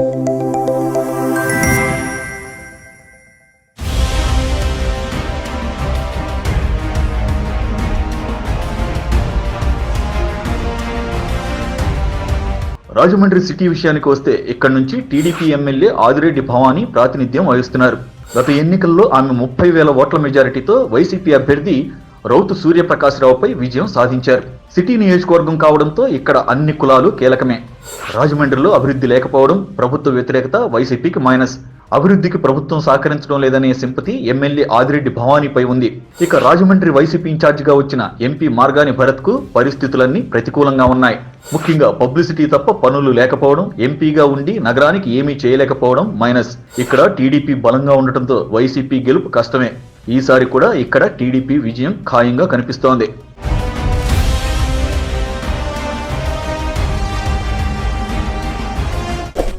Rajahmundry city విషయానికి వస్తే ఇక్కడ నుంచి టీడీపీ ఎమ్మెల్యే ఆదిరెడ్డి భవానీ ప్రాతినిధ్యం వహిస్తున్నారు. గత ఎన్నికల్లో ఆమె ముప్పై వేల ఓట్ల మెజారిటీతో వైసీపీ అభ్యర్థి రౌతు సూర్యప్రకాశ్రావుపై విజయం సాధించారు. సిటీ నియోజకవర్గం కావడంతో ఇక్కడ అన్ని కులాలు కీలకమే. రాజమండ్రిలో అభివృద్ధి లేకపోవడం ప్రభుత్వ వ్యతిరేకత వైసీపీకి మైనస్. అభివృద్ధికి ప్రభుత్వం సహకరించడం లేదనే సింపతి ఎమ్మెల్యే ఆదిరెడ్డి భవానీపై ఉంది. ఇక రాజమండ్రి వైసీపీ ఇన్ఛార్జిగా వచ్చిన ఎంపీ మార్గాని భరత్కు పరిస్థితులన్నీ ప్రతికూలంగా ఉన్నాయి. ముఖ్యంగా పబ్లిసిటీ తప్ప పనులు లేకపోవడం ఎంపీగా ఉండి నగరానికి ఏమీ చేయలేకపోవడం మైనస్. ఇక్కడ టీడీపీ బలంగా ఉండటంతో వైసీపీ గెలుపు కష్టమే. ఈసారి కూడా ఇక్కడ టీడీపీ విజయం ఖాయంగా కనిపిస్తోంది.